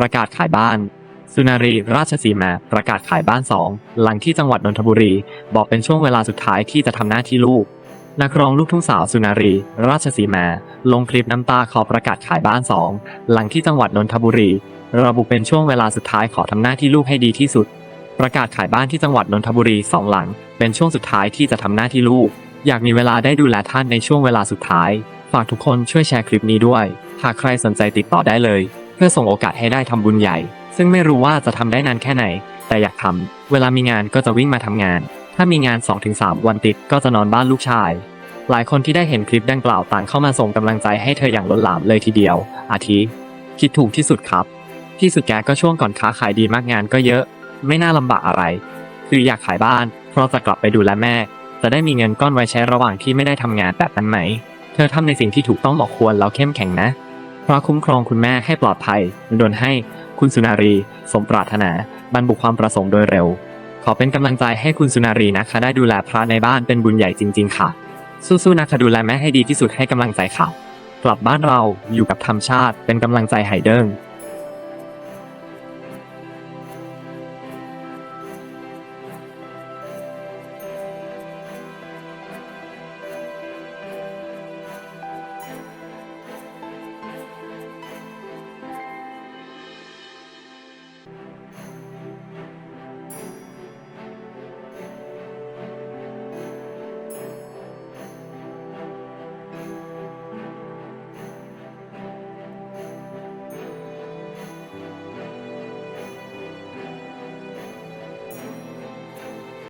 ประกาศขายบ้าน สุนารีราชสีมาประกาศขายบ้านสองหลังที่จังหวัดนนทบุรี บอกเป็นช่วงเวลาสุดท้ายที่จะทำหน้าที่ลูก นักร้องลูกทุ่งสาวสุนารี ราชสีมา ลงคลิปน้ำตาขอประกาศขายบ้านสองหลังที่จังหวัดนนทบุรี ระบุเป็นช่วงเวลาสุดท้ายขอทำหน้าที่ลูกให้ดีที่สุด ประกาศขายบ้านที่จังหวัดนนทบุรีสองหลัง เป็นช่วงสุดท้ายที่จะทำหน้าที่ลูก อยากมีเวลาได้ดูแลท่านในช่วงเวลาสุดท้ายฝากทุกคนช่วยแชร์คลิปนี้ด้วย หากใครสนใจติดต่อได้เลย พื่อส่งโอกาสให้ได้ทำบุญใหญ่ ซึ่งไม่รู้ว่าจะทำได้นานแค่ไหน แต่อยากทำเวลามีงานก็จะวิ่งมาทำงาน ถ้ามีงาน 2-3 วันติดก็จะนอนบ้านลูกชาย หลายคนที่ได้เห็นคลิปดังกล่าวต่างเข้ามาส่งกำลังใจให้เธออย่างล้นหลามเลยทีเดียว อาทิ คิดถูกที่สุดครับ ที่สุดแกก็ช่วงก่อนค้าขายดีมากงานก็เยอะ ไม่น่าลำบากอะไร คืออยากขายบ้าน เพราะจะกลับไปดูแลแม่ จะได้มีเงินก้อนไว้ใช้ระหว่างที่ไม่ได้ทำงานแบบนั้นไหม เธอทำในสิ่งที่ถูกต้องเหมาะควรแล้วเข้มแข็งนะ ระคุ้มครองคุณแม่ให้ปลอดภัยโดนให้คุณสุนารี สมปรารถนาบรรบุความประสงค์โดยเร็ว ขอเป็นกำลังใจให้คุณสุนารีนะคะ ได้ดูแลพระในบ้านเป็นบุญใหญ่จริง ๆ ค่ะ สู้ๆนะคะดูแลแม่ให้ดีที่สุดให้กำลังใจค่ะ กลับบ้านเราอยู่กับธรรมชาติเป็นกำลังใจไฮเดิง